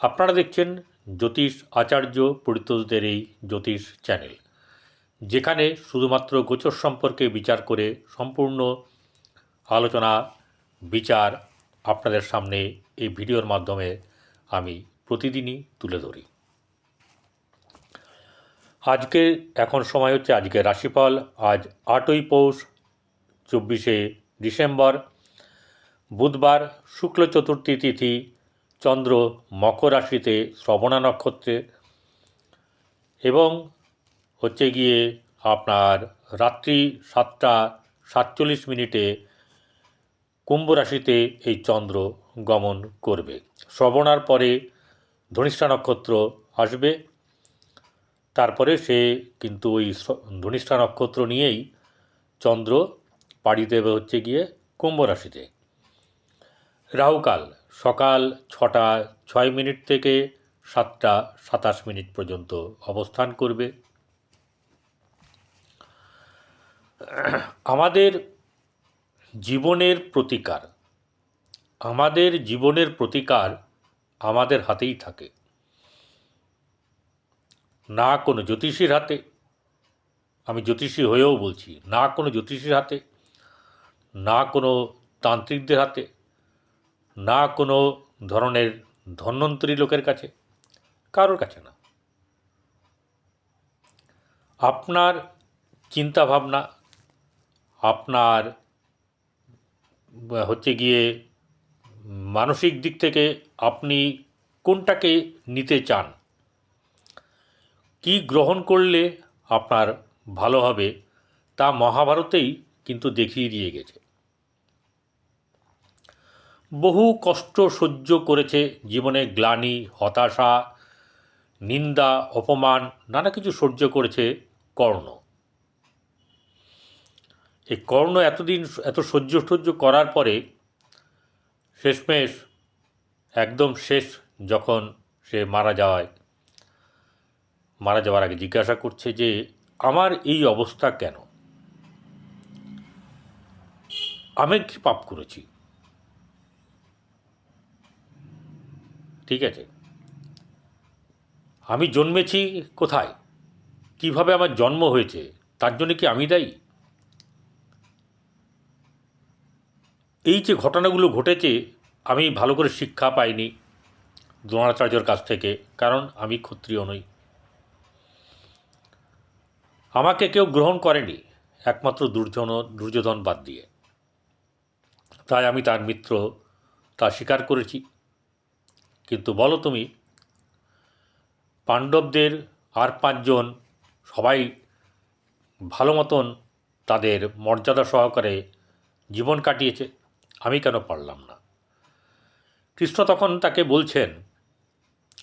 আপনারা দেখছেন জ্যোতিষ আচার্য পরিতোষদের এই জ্যোতিষ চ্যানেল, যেখানে শুধুমাত্র গোচর সম্পর্কে বিচার করে সম্পূর্ণ আলোচনা, বিচার আপনাদের সামনে এই ভিডিওর মাধ্যমে আমি প্রতিদিনই তুলে ধরি। আজকে, এখন সময় হচ্ছে আজকে রাশিফল। আজ আটই পৌষ, চব্বিশে ডিসেম্বর। বুধবার শুক্ল চতুর্থী তিথি চন্দ্র মকর রাশিতে শ্রবণা নক্ষত্রে এবং হচ্ছে গিয়ে আপনার রাত্রি সাতটা সাতচল্লিশ মিনিটে কুম্ভ রাশিতে এই চন্দ্র গমন করবে। শ্রবণার পরে ধনিষ্ঠা নক্ষত্র আসবে। তারপরে সে কিন্তু ওই ধনিষ্ঠা নক্ষত্র নিয়েই চন্দ্র পাড়ি দেবে হচ্ছে গিয়ে কুম্ভ রাশিতে। রাহুকাল সকাল ছটা, ছয় মিনিট থেকে সাতটা, সাতাশ মিনিট পর্যন্ত অবস্থান করবে। আমাদের জীবনের প্রতিকার, আমাদের জীবনের প্রতিকার আমাদের হাতেই থাকে। না কোনো জ্যোতিষীর হাতে, আমি জ্যোতিষী হয়েও বলছি, না কোনো জ্যোতিষীর হাতে, না কোনো তান্ত্রিকদের হাতে না কোনো ধরনের ধন্বন্তরী লোকের কাছে, কারোর কাছে না। আপনার চিন্তা ভাবনা আপনার হচ্ছে গিয়ে মানসিক দিক থেকে আপনি কোনটাকে নিতে চান, কি গ্রহণ করলে আপনার ভালো হবে তা মহাভারতেই কিন্তু দেখিয়ে দিয়ে গেছে। বহু কষ্ট সহ্য করেছে জীবনে গ্লানি, হতাশা, নিন্দা, অপমান, নানা কিছু সহ্য করেছে কর্ণ। এই কর্ণ এতদিন এত সহ্য সহ্য করার পরে শেষমেশ, একদম শেষ যখন সে মারা যাওয়ায় মারা যাওয়ার আগে জিজ্ঞাসা করছে যে, আমার এই অবস্থা কেন? আমি কি পাপ করেছি। ঠিক আছে। আমি জন্মেছি কোথায়? কীভাবে আমার জন্ম হয়েছে? তার জন্য কি আমি দায়ী? এই যে ঘটনাগুলো ঘটেছে, আমি ভালো করে শিক্ষা পাইনি দ্রোণাচার্যর কাছ থেকে, কারণ আমি ক্ষত্রিয় নই। আমাকে কেউ গ্রহণ করেনি, একমাত্র দুর্জন, দুর্যোধন বাদ দিয়ে। তাই আমি তার মিত্র, তা স্বীকার করেছি। কিন্তু বলো তুমি, পাণ্ডবদের আর পাঁচজন সবাই ভালো মতন তাদের মর্যাদা সহকারে জীবন কাটিয়েছে, আমি কেন পারলাম না? কৃষ্ণ তখন তাকে বলছেন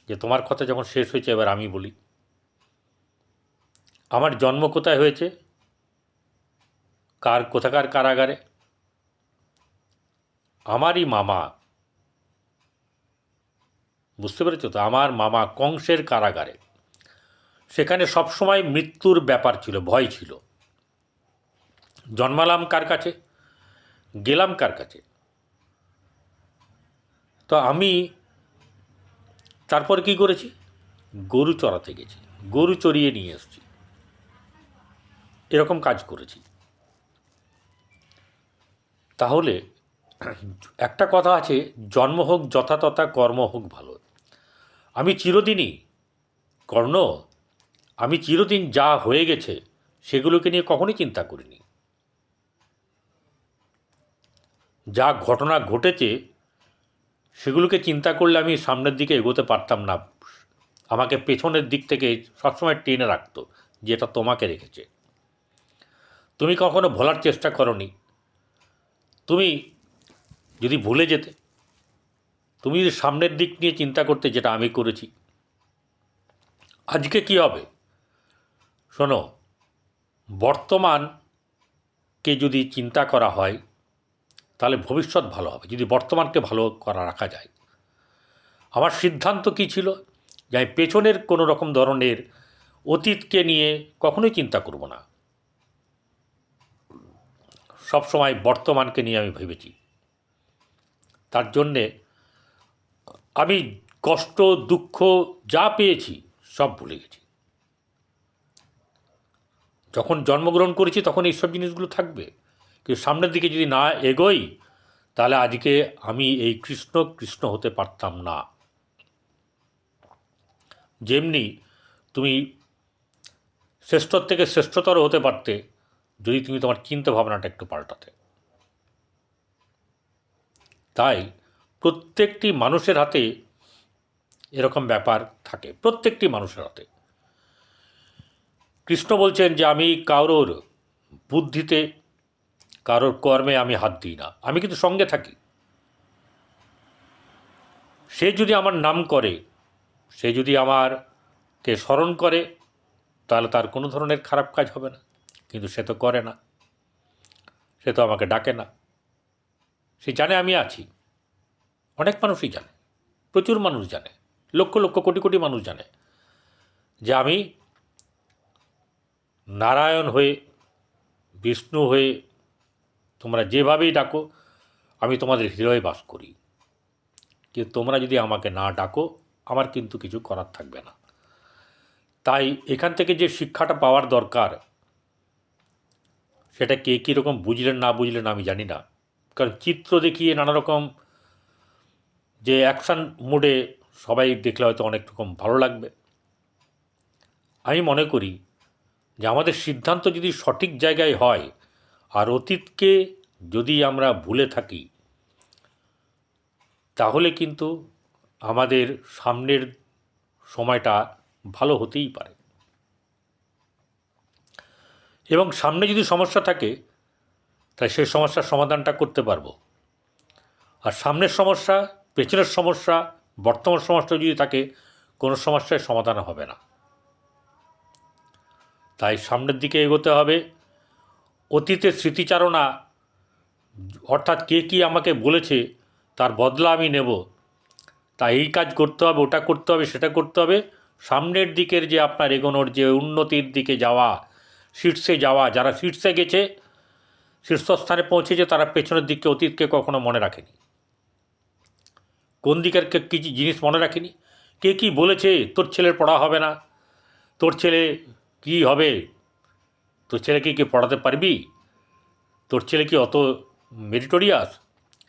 যে, তোমার কথা যখন শেষ হয়েছে, এবার আমি বলি। আমার জন্ম কোথায় হয়েছে? কার কোথাকার কারাগারে? আমারই মামা বুঝতে পেরেছ তো? আমার মামা কংসের কারাগারে। সেখানে সবসময় মৃত্যুর ব্যাপার ছিল, ভয় ছিল। জন্মালাম কার কাছে? গেলাম কার কাছে? তো আমি তারপর কি করেছি? গরু চড়াতে গেছি, গরু চড়িয়ে নিয়ে এসেছি। এরকম কাজ করেছি। তাহলে একটা কথা আছে, জন্ম হোক যথাতথা, কর্ম হোক ভালো। আমি চিরদিনই, কর্ণ, আমি চিরদিন যা হয়ে গেছে সেগুলোকে নিয়ে কখনোই চিন্তা করিনি। যা ঘটনা ঘটেছে সেগুলোকে চিন্তা করলে আমি সামনের দিকে এগোতে পারতাম না। আমাকে পেছনের দিক থেকে সবসময় টেনে রাখতো যে এটা তোমাকে রেখেছে। তুমি কখনো ভোলার চেষ্টা করনি। তুমি যদি ভুলে যেতে তুমি যদি সামনের দিক নিয়ে চিন্তা করতে যেটা আমি করেছি, আজকে কি হবে? শোনো বর্তমানকে যদি চিন্তা করা হয়, তাহলে ভবিষ্যৎ ভালো হবে, যদি বর্তমানকে ভালো করা রাখা যায়। আমার সিদ্ধান্ত কী ছিল? যে আমি পেছনের কোনো রকম ধরনের অতীতকে নিয়ে কখনোই চিন্তা করব না। সব সময় বর্তমানকে নিয়ে আমি ভেবেছি। তার জন্যে আমি কষ্ট, দুঃখ যা পেয়েছি, সব ভুলে গেছি। যখন জন্মগ্রহণ করেছি, তখন এইসব জিনিসগুলো থাকবে। কিন্তু সামনের দিকে যদি না এগোই, তাহলে আজকে আমি এই কৃষ্ণ কৃষ্ণ হতে পারতাম না। যেমনি তুমি শ্রেষ্ঠর থেকে শ্রেষ্ঠতর হতে পারতে, যদি তুমি তোমার চিন্তা ভাবনাটা একটু পাল্টাতে। তাই প্রত্যেকটি মানুষের হাতে এরকম ব্যাপার থাকে, প্রত্যেকটি মানুষের হাতে। কৃষ্ণ বলছেন যে, আমি কারোর বুদ্ধিতে, কারোর কর্মে আমি হাত দিই না। আমি কিন্তু সঙ্গে থাকি। সে যদি আমার নাম করে, সে যদি আমারকে স্মরণ করে, তাহলে তার কোনো ধরনের খারাপ কাজ হবে না। কিন্তু সে তো করে না। সে তো আমাকে ডাকে না। সে জানে আমি আছি। অনেক মানুষই জানে, প্রচুর মানুষ জানে, লক্ষ লক্ষ কোটি কোটি মানুষ জানে যে আমি নারায়ণ হয়ে, বিষ্ণু হয়ে তোমরা যেভাবেই ডাকো, আমি তোমাদের হৃদয়ে বাস করি। কিন্তু তোমরা যদি আমাকে না ডাকো, আমার কিন্তু কিছু করার থাকবে না। তাই এখান থেকে যে শিক্ষাটা পাওয়ার দরকার, সেটা কে কীরকম বুঝলেন না বুঝলেন আমি জানি না। কারণ চিত্র দেখিয়ে নানা রকম যে অ্যাকশান মোডে সবাই দেখলে হয়তো অনেক রকম ভালো লাগবে। আমি মনে করি যে আমাদের সিদ্ধান্ত যদি সঠিক জায়গায় হয়, আর অতীতকে যদি আমরা ভুলে থাকি, তাহলে কিন্তু আমাদের সামনের সময়টা ভালো হতেই পারে। এবং সামনে যদি সমস্যা থাকে, তাই সেই সমস্যার সমাধানটা করতে পারব। আর সামনের সমস্যা পেছনের সমস্যা, বর্তমান সমস্যা যদি থাকে, কোনো সমস্যার সমাধান হবে না। তাই সামনের দিকে এগোতে হবে। অতীতের স্মৃতিচারণা, অর্থাৎ কে কী আমাকে বলেছে, তার বদলা আমি নেব। তাই এই কাজ করতে হবে, ওটা করতে হবে, সেটা করতে হবে। সামনের দিকের যে আপনার এগোনোর যে উন্নতির দিকে যাওয়া, শীর্ষে যাওয়া, যারা শীর্ষে গেছে, শীর্ষস্থানে পৌঁছেছে, তারা পেছনের দিককে, অতীতকে কখনো মনে রাখেনি। কোন দিকের কে- কি জিনিস মনে রাখেনি? কে কি বলেছে? তোর ছেলের পড়া হবে না। তোর ছেলে কি হবে? তোর ছেলেকে কি পড়াতে পারবি? তোর ছেলে কি অত মেরিটোরিয়াস?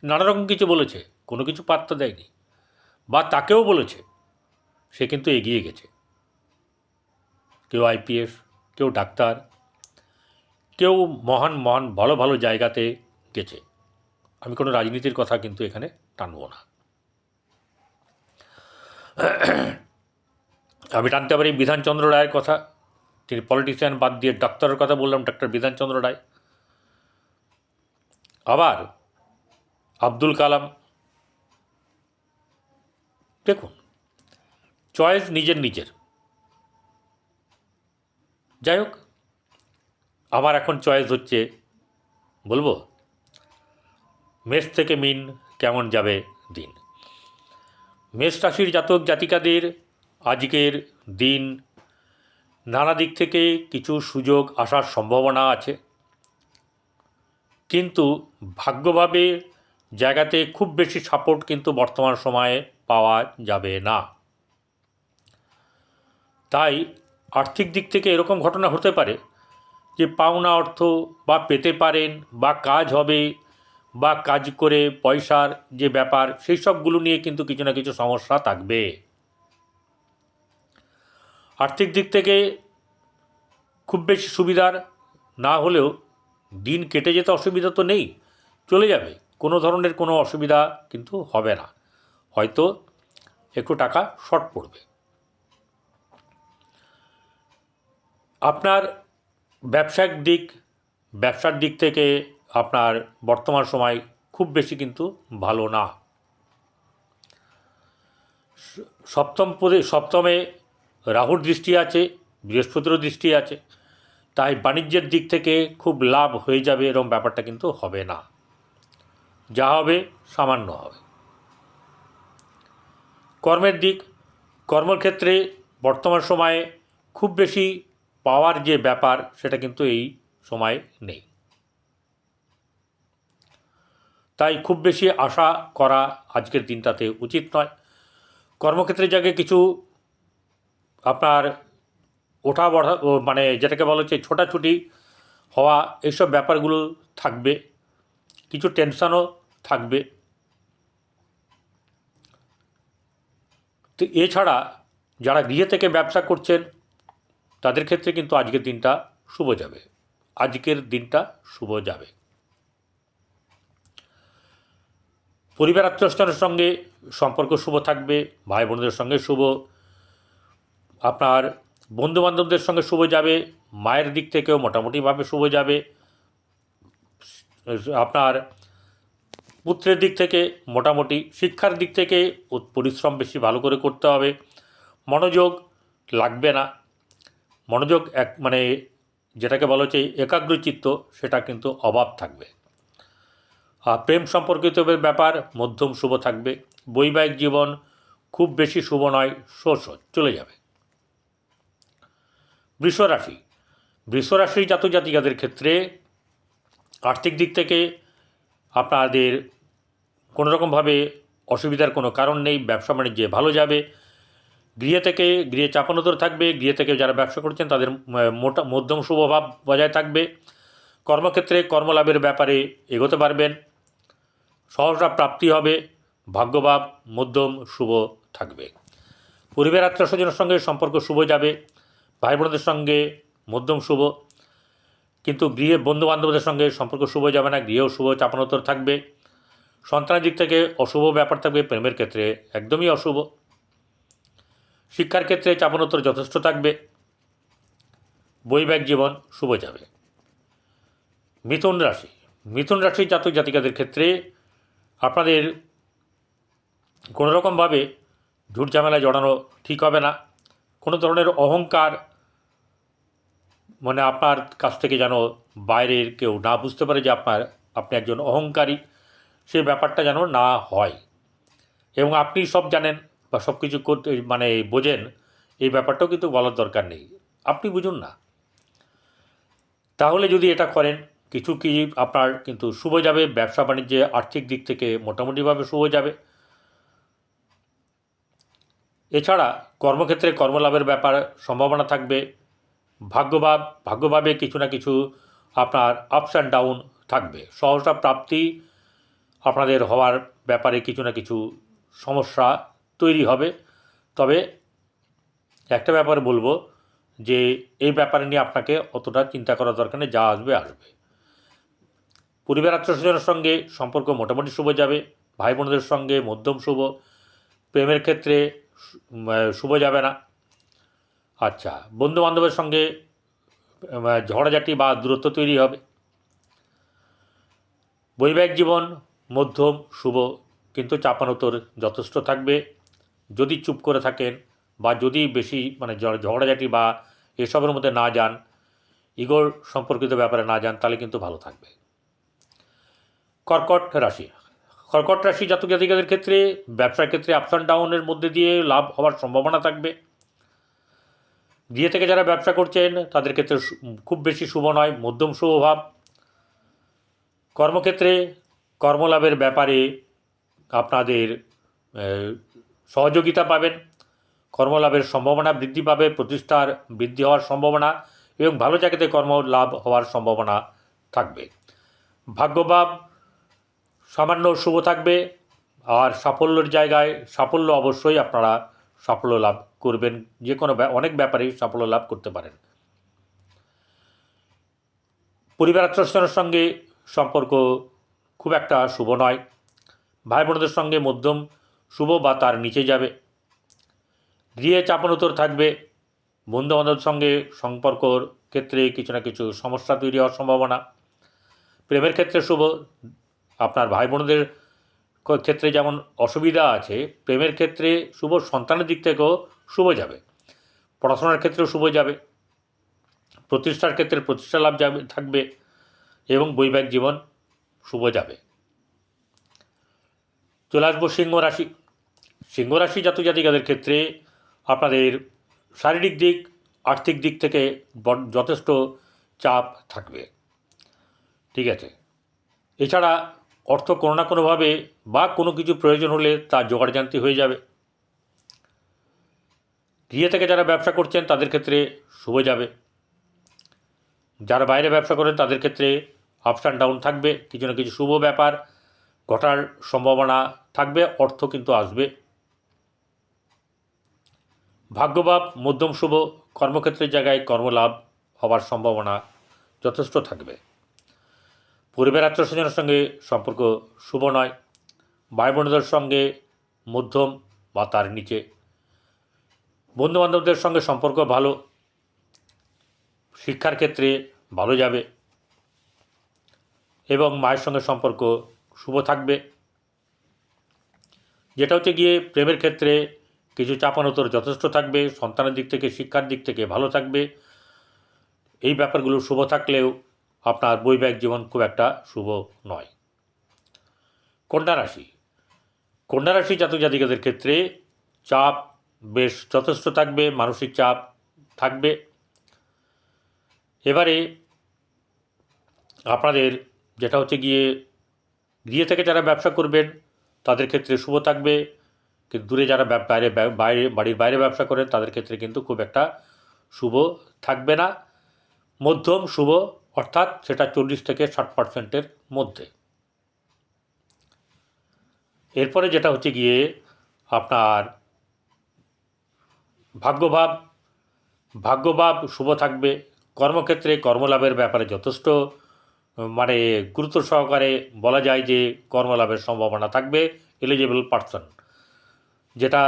নানা রকম কিছু বলেছে। কোনো কিছু পাত্তা দেয়নি। বা তাকেও বলেছে। সে কিন্তু এগিয়ে গেছে। কেউ আইপিএস কেউ ডাক্তার, কেউ মহান মহান, ভালো ভালো জায়গাতে গেছে। আমি কোনো রাজনীতির কথা কিন্তু এখানে টানবো না। আমি টানতে পারি বিধানচন্দ্র রায়ের কথা। তিনি পলিটিশিয়ান বাদ দিয়ে ডাক্তারের কথা বললাম ডাক্তার বিধানচন্দ্র রায়। আবার আব্দুল কালাম, দেখুন চয়েস নিজের নিজের। যাই হোক, আমার এখন চয়েস হচ্ছে, বলব, মেষ থেকে মিন কেমন যাবে দিন? মেষ রাশির জাতক জাতিকাদের আজকের দিন নানা দিক থেকে কিছু সুযোগ আসার সম্ভাবনা আছে। কিন্তু ভাগ্যভাবে জায়গাতে খুব বেশি সাপোর্ট কিন্তু বর্তমান সময়ে পাওয়া যাবে না। তাই আর্থিক দিক থেকে এরকম ঘটনা হতে পারে যে পাওনা অর্থ বা পেতে পারেন বা কাজ হবে বা কাজ করে পয়সার যে ব্যাপার, সেই সবগুলো নিয়ে কিন্তু কিছু না কিছু সমস্যা থাকবে। আর্থিক দিক থেকে খুব বেশি সুবিধার না হলেও দিন কেটে যেতে অসুবিধা তো নেই, চলে যাবে। কোনো ধরনের কোনো অসুবিধা কিন্তু হবে না। হয়তো একটু টাকা শর্ট পড়বে। আপনার ব্যবসায়িক দিক, ব্যবসার দিক থেকে আপনার বর্তমান সময় খুব বেশি কিন্তু ভালো না। সপ্তম পদে, সপ্তমে রাহুর দৃষ্টি আছে বৃহস্পতির দৃষ্টি আছে, তাই বাণিজ্যের দিক থেকে খুব লাভ হয়ে যাবে এরকম ব্যাপারটা কিন্তু হবে না। যা হবে, সামান্য হবে। কর্মের দিক, কর্মক্ষেত্রে বর্তমান সময়ে খুব বেশি পাওয়ার যে ব্যাপার, সেটা কিন্তু এই সময় নেই। তাই খুব বেশি আশা করা আজকের দিনটাতে উচিত নয়। কর্মক্ষেত্রে জায়গায় কিছু আপনার ওঠা বড়া মানে যেটাকে বলা হচ্ছে ছোটাছুটি হওয়া এইসব ব্যাপারগুলো থাকবে। কিছু টেনশনও থাকবে। তো এছাড়া যারা গৃহে থেকে ব্যবসা করছেন, তাদের ক্ষেত্রে কিন্তু আজকের দিনটা শুভ যাবে। আজকের দিনটা শুভ যাবে। পরিবার আত্মীয়স্থানের সঙ্গে সম্পর্ক শুভ থাকবে, ভাই বোনদের সঙ্গে শুভ। আপনার বন্ধুবান্ধবদের সঙ্গে শুভ যাবে, মায়ের দিক থেকেও মোটামুটিভাবে শুভ যাবে। আপনার পুত্রের দিক থেকে মোটামুটি, শিক্ষার দিক থেকে পরিশ্রম বেশি ভালো করে করতে হবে। মনোযোগ লাগবে না। মনোযোগ এক মানে যেটাকে বলা হচ্ছে একাগ্রচিত্ত, সেটা কিন্তু অভাব থাকবে। প্রেম সম্পর্কিত ব্যাপার, মধ্যম শুভ থাকবে। বৈবাহিক জীবন খুব বেশি শুভ নয় শোষ চলে যাবে। বৃষরাশি। বৃষরাশি জাতক জাতিকাদের ক্ষেত্রে আর্থিক দিক থেকে আপনাদের কোনো রকমভাবে অসুবিধার কোনো কারণ নেই, ব্যবসা বাণিজ্যে ভালো যাবে। গৃহে থেকে, গৃহে চাপানোতর থাকবে, গৃহে থেকে যারা ব্যবসা করছেন তাদের মোটা, মধ্যম শুভভাব বজায় থাকবে। কর্মক্ষেত্রে কর্মলাভের ব্যাপারে এগোতে পারবেন। সহসা প্রাপ্তি হবে, ভাগ্যভাব, মধ্যম, শুভ থাকবে। পরিবার আত্মীয় স্বজনের সঙ্গে সম্পর্ক শুভ যাবে ভাই বোনদের সঙ্গে মধ্যম শুভ, কিন্তু গৃহে বন্ধু বান্ধবদের সঙ্গে সম্পর্ক শুভ যাবে না, গৃহেও শুভ, চাপানোতর থাকবে। সন্তানের দিক থেকে অশুভ ব্যাপার থাকবে, প্রেমের ক্ষেত্রে একদমই অশুভ। শিক্ষার ক্ষেত্রে চাপানোতর যথেষ্ট থাকবে, বৈবাহিক জীবন শুভ যাবে। মিথুন রাশি মিথুন রাশি জাতক জাতিকাদের ক্ষেত্রে আপনাদের কোনো রকমভাবে ঝুট ঝামেলায় জড়ানো ঠিক হবে না। কোনো ধরনের অহংকার মানে আপনার কাছ থেকে যেন বাইরের কেউ না বুঝতে পারে যে আপনার, আপনি একজন অহংকারী, সেই ব্যাপারটা যেন না হয়। এবং আপনি সব জানেন বা সব কিছু করতে মানে বোঝেন, এই ব্যাপারটাও কিন্তু বলার দরকার নেই। আপনি বুঝুন না। তাহলে যদি এটা করেন কিছু কি আপনার কিন্তু শুভ যাবে, ব্যবসা বাণিজ্যে আর্থিক দিক থেকে মোটামুটিভাবে শুভ যাবে। এছাড়া কর্মক্ষেত্রে কর্মলাভের ব্যাপার সম্ভাবনা থাকবে। ভাগ্যভাব, ভাগ্যভাবে কিছু না কিছু আপনার আপস অ্যান্ড ডাউন থাকবে। সহসা প্রাপ্তি আপনাদের হওয়ার ব্যাপারে কিছু না কিছু সমস্যা তৈরি হবে। তবে একটা ব্যাপারে বলব যে, এই ব্যাপারে নিয়ে আপনাকে অতটা চিন্তা করার দরকার নেই, যা আসবে আসবে। পরিবার আত্মীয়স্বজনের সঙ্গে সম্পর্ক মোটামুটি শুভ যাবে ভাই বোনদের সঙ্গে মধ্যম শুভ, প্রেমের ক্ষেত্রে শুভ যাবে না। আচ্ছা বন্ধু বান্ধবের সঙ্গে ঝগড়াঝাটি বা দূরত্ব তৈরি হবে। বৈবাহিক জীবন মধ্যম, শুভ, কিন্তু চাপানোতর যথেষ্ট থাকবে। যদি চুপ করে থাকেন বা যদি বেশি মানে ঝগড়াঝাটি বা এসবের মধ্যে না যান, ইগোর সম্পর্কিত ব্যাপারে না যান, তাহলে কিন্তু ভালো থাকবে। কর্কট রাশি। কর্কট রাশি জাতক জাতিকাদের ক্ষেত্রে, ব্যবসার ক্ষেত্রে আপস অ্যান্ড ডাউনের মধ্যে দিয়ে লাভ হওয়ার সম্ভাবনা থাকবে। গৃহে থেকে যারা ব্যবসা করছেন, তাদের ক্ষেত্রে খুব বেশি শুভ নয়, মধ্যম শুভ ভাব। কর্মক্ষেত্রে কর্মলাভের ব্যাপারে আপনাদের সহযোগিতা পাবেন। কর্মলাভের সম্ভাবনা বৃদ্ধি পাবে, প্রতিষ্ঠার বৃদ্ধি হওয়ার সম্ভাবনা এবং ভালো জায়গাতে কর্ম লাভ হওয়ার সম্ভাবনা থাকবে। ভাগ্যভাব সামান্য শুভ থাকবে আর সাফল্যের জায়গায় সাফল্য অবশ্যই আপনারা সাফল্য লাভ করবেন। যে কোনো অনেক ব্যাপারেই সাফল্য লাভ করতে পারেন। পরিবার আত্মীয়স্বজনের সঙ্গে সম্পর্ক খুব একটা শুভ নয়। ভাই বোনদের সঙ্গে মধ্যম, শুভ বা তার নিচে যাবে। গৃহে চাপানোতর থাকবে। বন্ধু বান্ধবের সঙ্গে সম্পর্কর ক্ষেত্রে কিছু না কিছু সমস্যা তৈরি হওয়ার সম্ভাবনা। প্রেমের ক্ষেত্রে শুভ আপনার ভাই বোনদের ক্ষেত্রে যেমন অসুবিধা আছে, প্রেমের ক্ষেত্রে শুভ সন্তানের দিক থেকেও শুভ যাবে। পড়াশোনার ক্ষেত্রেও শুভ যাবে। প্রতিষ্ঠার ক্ষেত্রে প্রতিষ্ঠা লাভ যাবে, থাকবে এবং বৈবাহিক জীবন শুভ যাবে। চলে আসব সিংহ রাশি। সিংহ রাশি জাতক জাতিকাদের ক্ষেত্রে আপনাদের শারীরিক দিক, আর্থিক দিক থেকে যথেষ্ট চাপ থাকবে। ঠিক আছে? এছাড়া অর্থ কোনো না কোনোভাবে বা কোনো কিছু প্রয়োজন হলে তার জোগাড় জানতি হয়ে যাবে। গৃহে থেকে যারা ব্যবসা করছেন, তাদের ক্ষেত্রে শুভ যাবে। যারা বাইরে ব্যবসা করেন, তাদের ক্ষেত্রে আপস অ্যান্ড ডাউন থাকবে। কিছু না কিছু শুভ ব্যাপার ঘটার সম্ভাবনা থাকবে, অর্থ কিন্তু আসবে। ভাগ্যভাব, মধ্যম শুভ, কর্মক্ষেত্রের জায়গায় কর্মলাভ হওয়ার সম্ভাবনা যথেষ্ট থাকবে। পরিবার আত্মীয় স্বজনের সঙ্গে সম্পর্ক শুভ নয় ভাই বোনদের সঙ্গে মধ্যম বা তার নিচে। বন্ধুবান্ধবদের সঙ্গে সম্পর্ক ভালো, শিক্ষার ক্ষেত্রে ভালো যাবে এবং মায়ের সঙ্গে সম্পর্ক শুভ থাকবে। যেটা হচ্ছে গিয়ে প্রেমের ক্ষেত্রে কিছু চাপানোতর যথেষ্ট থাকবে, সন্তানের দিক থেকে, শিক্ষার দিক থেকে ভালো থাকবে। এই ব্যাপারগুলো শুভ থাকলেও আপনার বৈবাহিক জীবন খুব একটা শুভ নয়। কন্যা রাশি। কন্যা রাশি জাতক জাতিকাদের ক্ষেত্রে চাপ বেশ যথেষ্ট থাকবে, মানসিক চাপ থাকবে। এবারে আপনাদের যেটা হচ্ছে গিয়ে, গৃহে থেকে যারা ব্যবসা করবেন, তাদের ক্ষেত্রে শুভ থাকবে। কিন্তু দূরে যারা বাইরে বাইরে, বাড়ির বাইরে ব্যবসা করেন, তাদের ক্ষেত্রে কিন্তু খুব একটা শুভ থাকবে না। মধ্যম শুভ অর্থাৎ সেটা চল্লিশ থেকে ষাট পার্সেন্টের মধ্যে। এরপরে যেটা হচ্ছে গিয়ে আপনার ভাগ্যভাব। ভাগ্যভাব শুভ থাকবে, কর্মক্ষেত্রে কর্মলাভের ব্যাপারে যথেষ্ট মানে গুরুত্ব সহকারে বলা যায় যে কর্মলাভের সম্ভাবনা থাকবে এলিজিবল পার্সন যেটা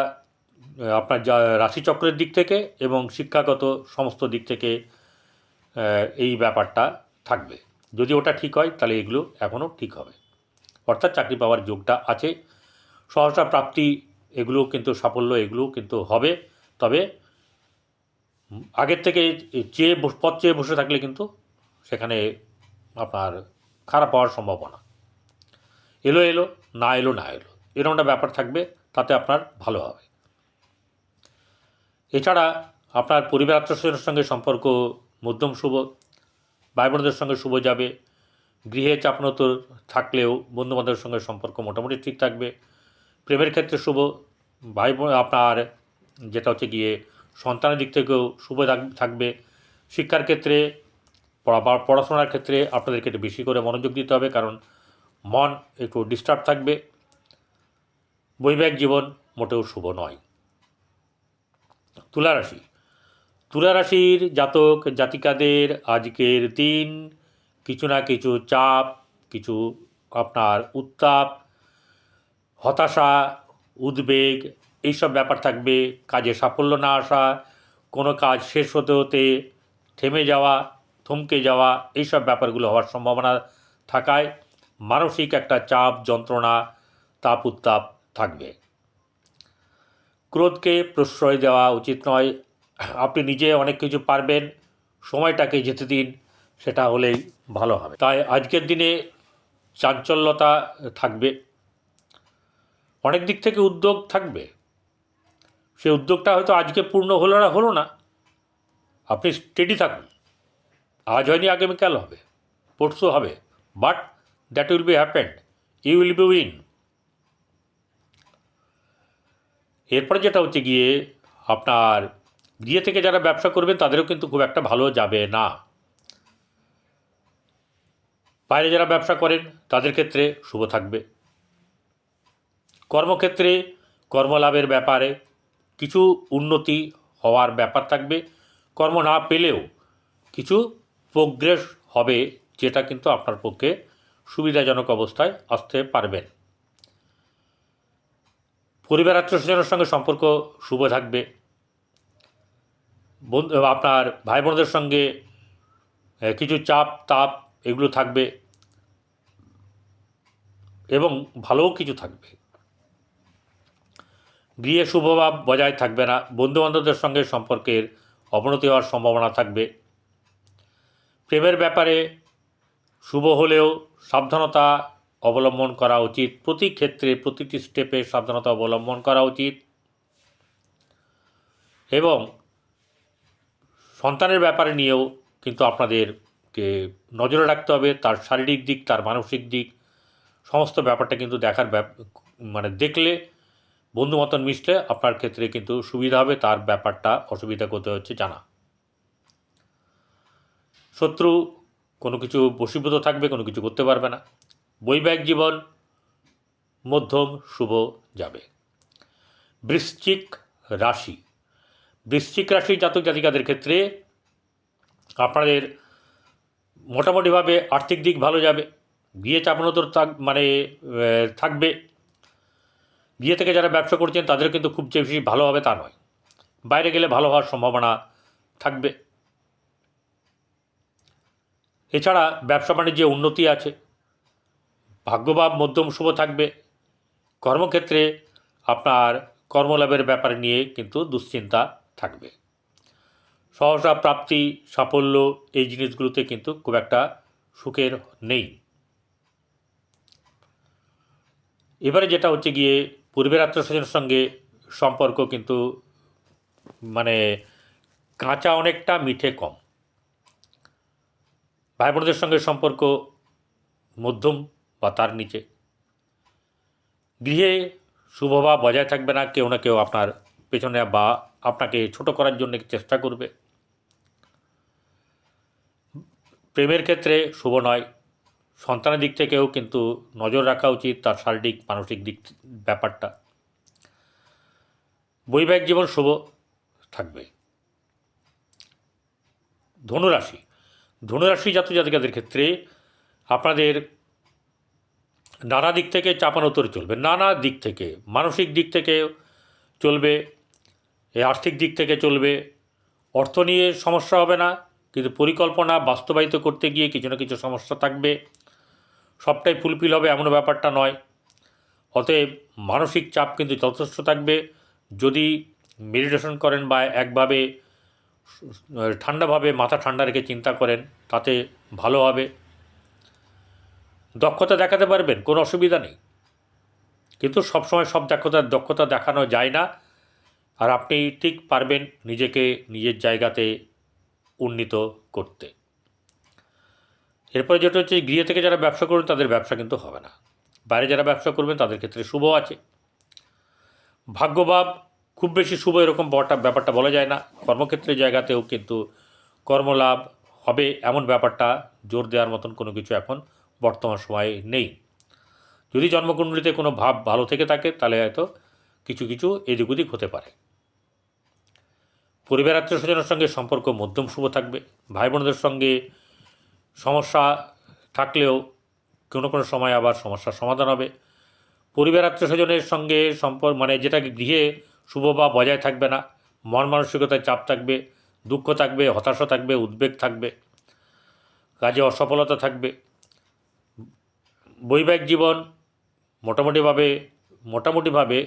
আপনার রাশিচক্রের দিক থেকে এবং শিক্ষাগত সমস্ত দিক থেকে এই ব্যাপারটা থাকবে। যদি ওটা ঠিক হয়, তাহলে এগুলো এখনও ঠিক হবে। অর্থাৎ চাকরি পাওয়ার যোগটা আছে। সহসা প্রাপ্তি এগুলো কিন্তু সাফল্য এগুলো কিন্তু হবে। তবে আগের থেকে চেয়ে পথ চেয়ে বসে থাকলে কিন্তু সেখানে আপনার খারাপ হওয়ার সম্ভাবনা। এলো এলো, না এলো না এলো, এরকম একটা ব্যাপার থাকবে, তাতে আপনার ভালো হবে। এছাড়া আপনার পরিবার আত্মীয়স্বজনের সঙ্গে সম্পর্ক মধ্যম শুভ ভাই বোনদের সঙ্গে শুভ যাবে। গৃহে চাপনত থাকলেও বন্ধুবান্ধবের সঙ্গে সম্পর্ক মোটামুটি ঠিক থাকবে। প্রেমের ক্ষেত্রে শুভ ভাই বোন আপনার যেটা হচ্ছে গিয়ে সন্তানের দিক থেকেও শুভ থাক- থাকবে। শিক্ষার ক্ষেত্রে পড়াশোনার ক্ষেত্রে আপনাদেরকে একটু বেশি করে মনোযোগ দিতে হবে কারণ মন একটু ডিস্টার্ব থাকবে। বৈবাহিক জীবন মোটেও শুভ নয়। তুলা রাশি তুলা রাশির জাতক জাতিকাদের আজকের দিন কিছু না কিছু চাপ, কিছু আপনার উত্তাপ, হতাশা, উদ্বেগ, এইসব ব্যাপার থাকবে। কাজে সাফল্য না আসা, কোনো কাজ শেষ হতে হতে থেমে যাওয়া, থমকে যাওয়া, এইসব ব্যাপারগুলো হওয়ার সম্ভাবনা থাকায় মানসিক একটা চাপ, যন্ত্রণা, তাপ, উত্তাপ থাকবে। ক্রোধকে প্রশ্রয় দেওয়া উচিত নয়। আপনি নিজে অনেক কিছু পারবেন, সময়টাকে যেতে দিন, সেটা হলেই ভালো হবে। তাই আজকের দিনে চাঞ্চল্যতা থাকবে, অনেক দিক থেকে উদ্যোগ থাকবে। সে উদ্যোগটা হয়তো আজকে পূর্ণ হলো না হলো না। আপনি স্টেডি থাকুন। আজ হয়নি, আগামীকাল হবে, পরশু হবে but that will be happened you will be win এরপরে যেটা হচ্ছে গিয়ে আপনার গিয়ে থেকে যারা ব্যবসা করবেন, তাদেরও কিন্তু খুব একটা ভালো যাবে না। বাইরে যারা ব্যবসা করেন, তাদের ক্ষেত্রে শুভ থাকবে। কর্মক্ষেত্রে কর্মলাভের ব্যাপারে কিছু উন্নতি হওয়ার ব্যাপার থাকবে। কর্ম না পেলেও কিছু প্রোগ্রেস হবে, যেটা কিন্তু আপনার পক্ষে সুবিধাজনক অবস্থায় আসতে পারবেন। পরিবার আত্মীয়স্বজনের সঙ্গে সম্পর্ক শুভ থাকবে। বন্ধু আপনার ভাই বোনদের সঙ্গে কিছু চাপ, তাপ, এগুলো থাকবে এবং ভালোও কিছু থাকবে। গৃহে শুভভাব বজায় থাকবে না, বন্ধুবান্ধবদের সঙ্গে সম্পর্কের অবনতি হওয়ার সম্ভাবনা থাকবে। প্রেমের ব্যাপারে শুভ হলেও সাবধানতা অবলম্বন করা উচিত, প্রতি ক্ষেত্রে, প্রতিটি স্টেপে সাবধানতা অবলম্বন করা উচিত। এবং সন্তানের ব্যাপারে নিয়েও কিন্তু আপনাদেরকে নজরে রাখতে হবে। তার শারীরিক দিক, তার মানসিক দিক, সমস্ত ব্যাপারটা কিন্তু দেখার মানে দেখলে, বন্ধু মতন মিশলে আপনার ক্ষেত্রে কিন্তু সুবিধা হবে, তার ব্যাপারটা অসুবিধা করতে হচ্ছে জানা। শত্রু কোনো কিছু বশীভূত থাকবে, কোনো কিছু করতে পারবে না। বৈবাহিক জীবন মধ্যম, শুভ যাবে। বৃশ্চিক রাশি বৃশ্চিক রাশি জাতক জাতিকাদের ক্ষেত্রে আপনাদের মোটামুটিভাবে আর্থিক দিক ভালো যাবে। বিয়ে চাপানো তো থাক মানে থাকবে। বিয়ে থেকে যারা ব্যবসা করছেন, তাদের কিন্তু খুব যে বেশি ভালো হবে তা নয়। বাইরে গেলে ভালো হওয়ার সম্ভাবনা থাকবে। এছাড়া ব্যবসা বাণিজ্যে উন্নতি আছে। ভাগ্যভাব মধ্যম শুভ থাকবে। কর্মক্ষেত্রে আপনার কর্মলাভের ব্যাপার নিয়ে কিন্তু দুশ্চিন্তা থাকবে। সহসা প্রাপ্তি, সাফল্য এই জিনিসগুলোতে কিন্তু খুব একটা সুখের নেই। এবারে যেটা হচ্ছে গিয়ে পূর্বের আত্মস্বজনের সঙ্গে সম্পর্ক কিন্তু মানে কাঁচা অনেকটা, মিঠে কম। ভাই বোনদের সঙ্গে সম্পর্ক মধ্যম বা তার নিচে। গৃহে শুভভাব বজায় থাকবে না, কেউ না কেউ আপনার পেছনে বা আপনাকে ছোট করার জন্য চেষ্টা করবে। প্রেমের ক্ষেত্রে শুভ নয়। সন্তানের দিক থেকেও কিন্তু নজর রাখা উচিত তার শারীরিক, মানসিক দিক ব্যাপারটা। বৈবাহিক জীবন শুভ থাকবে। ধনুরাশি। ধনুরাশি জাতক জাতিকাদের ক্ষেত্রে আপনাদের নানা দিক থেকে চাপানোতর চলবে, নানা দিক থেকে, মানসিক দিক থেকে চলবে। এই আর্থিক দিক থেকে চলবে। অর্থ নিয়ে সমস্যা হবে না, কিন্তু পরিকল্পনা বাস্তবায়িত করতে গিয়ে কিছু না কিছু সমস্যা থাকবে। সবটাই ফুলফিল হবে এমন ব্যাপারটা নয়। অতএব মানসিক চাপ কিন্তু যথেষ্ট থাকবে। যদি মেডিটেশন করেন বা একভাবে ঠান্ডাভাবে, মাথা ঠান্ডা রেখে চিন্তা করেন, তাতে ভালো হবে। দক্ষতা দেখাতে পারবেন, কোনো অসুবিধা নেই। কিন্তু সবসময় সব দক্ষতা দক্ষতা দেখানো যায় না। আর আপনি ঠিক পারবেন নিজেকে নিজের জায়গাতে উন্নীত করতে। এরপরে যেটা হচ্ছে, গৃহে থেকে যারা ব্যবসা করবেন, তাদের ব্যবসা কিন্তু হবে না। বাইরে যারা ব্যবসা করবেন, তাদের ক্ষেত্রে শুভ আছে। ভাগ্যভাব খুব বেশি শুভ এরকম ব্যাপারটা বলা যায় না। কর্মক্ষেত্রের জায়গাতেও কিন্তু কর্মলাভ হবে এমন ব্যাপারটা জোর দেওয়ার মতন কোনো কিছু এখন বর্তমান সময়ে নেই। যদি জন্মকুণ্ডলিতে কোনো ভাব ভালো থেকে থাকে, তাহলে হয়তো কিছু কিছু এদিক ওদিক হতে পারে। পরিবার আত্মীয় স্বজনের সঙ্গে সম্পর্ক মধ্যম শুভ থাকবে। ভাই বোনদের সঙ্গে সমস্যা থাকলেও কোনো কোনো সময় আবার সমস্যার সমাধান হবে। পরিবার আত্মীয় স্বজনের সঙ্গে সম্পর্ক মানে যেটা গৃহে শুভ বা বজায় থাকবে না, মন মানসিকতায় চাপ থাকবে, দুঃখ থাকবে, হতাশা থাকবে, উদ্বেগ থাকবে, কাজে অসফলতা থাকবে। বৈবাহিক জীবন মোটামুটিভাবে মোটামুটিভাবে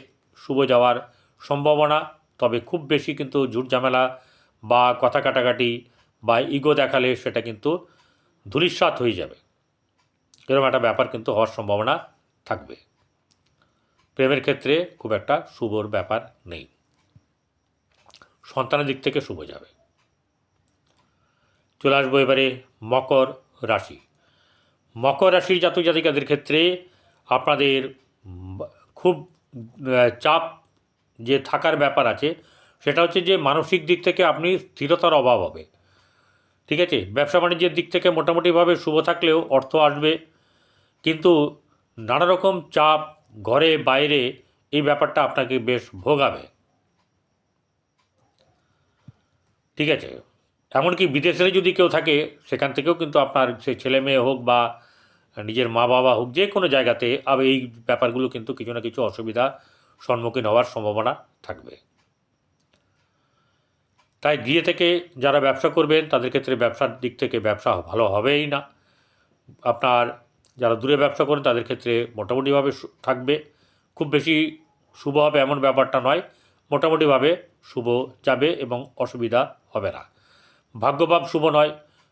শুভ যাওয়ার সম্ভাবনা তবে খুব বেশি কিন্তু ঝামেলা বা কথা কাটাকাটি বা ইগো দেখালে সেটা কিন্তু ধূলিসাৎ হয়ে যাবে। এরকম একটা ব্যাপার কিন্তু হওয়ার সম্ভাবনা থাকবে। প্রেমের ক্ষেত্রে খুব একটা শুভর ব্যাপার নেই। সন্তানের দিক থেকে শুভ যাবে। চলে আসব এবারে মকর রাশি। মকর রাশির জাতক জাতিকাদের ক্ষেত্রে আপনাদের খুব চাপ যে থাকার ব্যাপার আছে, সেটা হচ্ছে যে মানসিক দিক থেকে আপনি স্থিরতার অভাব হবে। ঠিক আছে? ব্যবসা বাণিজ্যের দিক থেকে মোটামুটিভাবে শুভ থাকলেও অর্থ আসবে। কিন্তু নানা রকম চাপ, ঘরে, বাইরে, এই ব্যাপারটা আপনাকে বেশ ভোগাবে। ঠিক আছে? এমনকি বিদেশে যদি কেউ থাকে, সেখান থেকেও কিন্তু আপনার সে ছেলে মেয়ে হোক বা নিজের মা বাবা হোক, যে কোনো জায়গাতে আবার এই ব্যাপারগুলো কিন্তু কিছু না কিছু অসুবিধা সম্মুখীন হওয়ার সম্ভাবনা থাকবে। তাই গৃহে থেকে যারা ব্যবসা করবেন, তাদের ক্ষেত্রে ব্যবসার দিক থেকে ব্যবসা ভালো হবেই না। আপনার যারা দূরে ব্যবসা করেন, তাদের ক্ষেত্রে মোটামুটিভাবে থাকবে। খুব বেশি শুভ হবে এমন ব্যাপারটা নয়। মোটামুটিভাবে শুভ যাবে এবং অসুবিধা হবে না। ভাগ্যভাব শুভ নয়।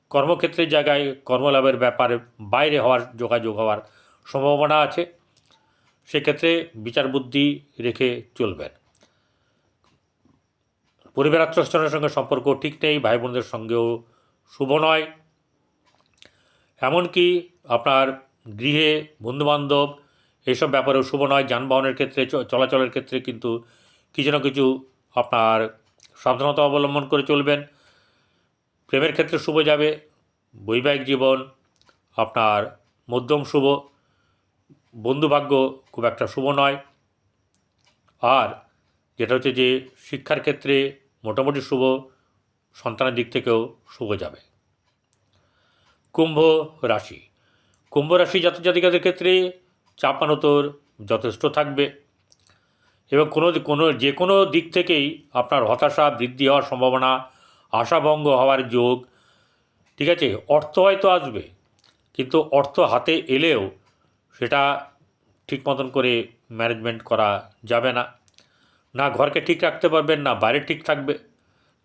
কর্মক্ষেত্রের জায়গায় কর্মলাভের ব্যাপারে বাইরে হওয়ার যোগাযোগ হওয়ার সম্ভাবনা আছে। সেক্ষেত্রে বিচার বুদ্ধি রেখে চলবেন। পরিবার আত্মস্থানের সঙ্গে সম্পর্ক ঠিক নেই ভাই বোনদের সঙ্গেও শুভ নয়। এমনকি আপনার গৃহে বন্ধুবান্ধব এইসব ব্যাপারেও শুভ নয়। যানবাহনের ক্ষেত্রে চলাচলের ক্ষেত্রে কিন্তু কিছু না কিছু আপনার সাবধানতা অবলম্বন করে চলবেন। প্রেমের ক্ষেত্রে শুভ যাবে, বৈবাহিক জীবন আপনার মধ্যম শুভ। বন্ধুভাগ্য খুব একটা শুভ নয়। আর যেটা হচ্ছে যে শিক্ষার ক্ষেত্রে মোটামুটি শুভ, সন্তানের দিক থেকেও শুভ যাবে। কুম্ভ রাশি। কুম্ভ রাশি জাতক জাতিকাদের ক্ষেত্রে চাপানোতর যথেষ্ট থাকবে এবং কোনো কোনো, যে কোনো দিক থেকেই আপনার হতাশা বৃদ্ধি হওয়ার সম্ভাবনা, আশাভঙ্গ হওয়ার যোগ, ঠিক আছে? অর্থ হয়তো আসবে, কিন্তু অর্থ হাতে এলেও সেটা ঠিক মতন করে ম্যানেজমেন্ট করা যাবে না। না ঘরকে ঠিক রাখতে পারবেন, না বাইরে ঠিক থাকবে,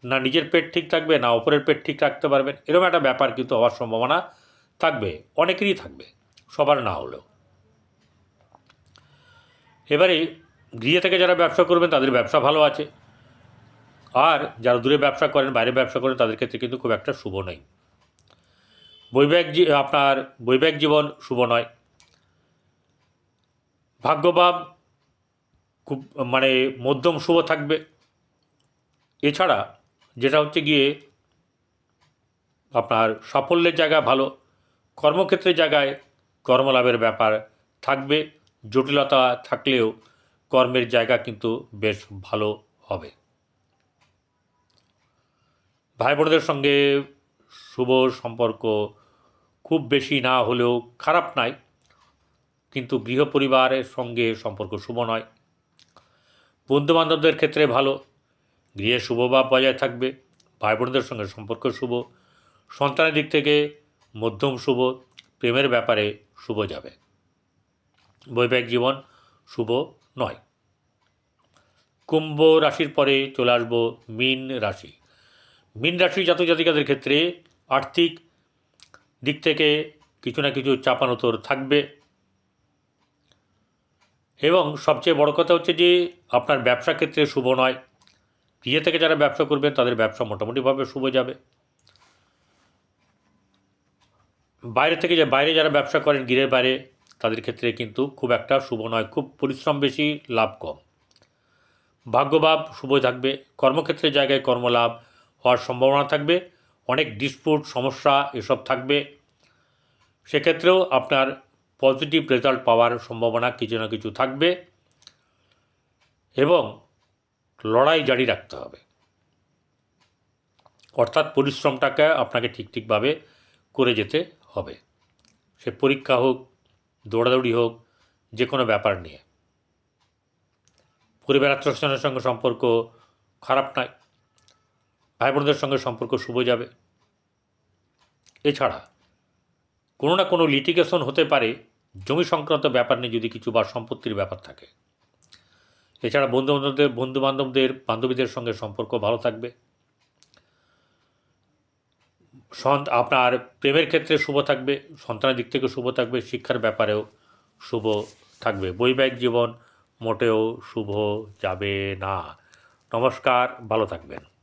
না নিজের পেট ঠিক থাকবে, না ওপরের পেট ঠিক রাখতে পারবেন, এরকম একটা ব্যাপার কিন্তু হওয়ার সম্ভাবনা থাকবে, অনেকেরই থাকবে, সবার না হলেও। এবারে গৃহে থেকে যারা ব্যবসা করবেন, তাদের ব্যবসা ভালো আছে। আর যারা দূরে ব্যবসা করেন, বাইরে ব্যবসা করেন, তাদের ক্ষেত্রে কিন্তু খুব একটা শুভ নয়। বৈবাহিক আপনার বৈবাহিক জীবন শুভ নয়। ভাগ্যভাব খুব মানে মধ্যম শুভ থাকবে। এছাড়া যেটা হচ্ছে গিয়ে আপনার সাফল্যের জায়গা ভালো, কর্মক্ষেত্রের জায়গায় কর্মলাভের ব্যাপার থাকবে। জটিলতা থাকলেও কর্মের জায়গা কিন্তু বেশ ভালো হবে। ভাই বোনদের সঙ্গে শুভ সম্পর্ক খুব বেশি না হলেও খারাপ নয় কিন্তু গৃহ পরিবারের সঙ্গে সম্পর্ক শুভ নয়। বন্ধুবান্ধবদের ক্ষেত্রে ভালো। গৃহে শুভভাব বজায় থাকবে। ভাই বোনদের সঙ্গে সম্পর্ক শুভ। সন্তানের দিক থেকে মধ্যম শুভ। প্রেমের ব্যাপারে শুভ যাবে। বৈবাহিক জীবন শুভ নয়। কুম্ভ রাশির পরে চলে আসব মীন রাশি। মীন রাশি জাতক জাতিকাদের ক্ষেত্রে আর্থিক দিক থেকে কিছু না কিছু চাপানোতর থাকবে। এবং সবচেয়ে বড় কথা হচ্ছে যে, আপনার ব্যবসা ক্ষেত্রে শুভ নয়। গৃহে থেকে যারা ব্যবসা করবেন, তাদের ব্যবসা মোটামুটিভাবে শুভ যাবে। বাইরে থেকে যে, বাইরে যারা ব্যবসা করেন, গৃহের বাইরে, তাদের ক্ষেত্রে কিন্তু খুব একটা শুভ নয়। খুব পরিশ্রম বেশি, লাভ কম। ভাগ্যভাব শুভ থাকবে। কর্মক্ষেত্রের জায়গায় কর্মলাভ হওয়ার সম্ভাবনা থাকবে। অনেক ডিসপুট সমস্যা, এসব থাকবে। সেক্ষেত্রেও আপনার পজিটিভ রেজাল্ট পাওয়ার সম্ভাবনা কিছু না কিছু থাকবে এবং লড়াই জারি রাখতে হবে। অর্থাৎ পরিশ্রমটাকে আপনাকে ঠিক ঠিকভাবে করে যেতে হবে। সে পরীক্ষা হোক, দৌড়াদৌড়ি হোক, যে কোনো ব্যাপার নিয়ে। পরিবার আত্মীয়স্বজনের সঙ্গে সম্পর্ক খারাপ নয়। ভাই বোনদের সঙ্গে সম্পর্ক শুভ যাবে। এছাড়া কোনো না কোনো লিটিগেশন হতে পারে, জমি সংক্রান্ত ব্যাপার নিয়ে যদি কিছু বা সম্পত্তির ব্যাপার থাকে। এছাড়া বন্ধু বান্ধবদের বন্ধু বান্ধবদের বান্ধবীদের সঙ্গে সম্পর্ক ভালো থাকবে। আপনার প্রেমের ক্ষেত্রে শুভ থাকবে, সন্তানের দিক থেকে শুভ থাকবে, শিক্ষার ব্যাপারেও শুভ থাকবে। বৈবাহিক জীবন মোটেও শুভ যাবে না। নমস্কার, ভালো থাকবেন।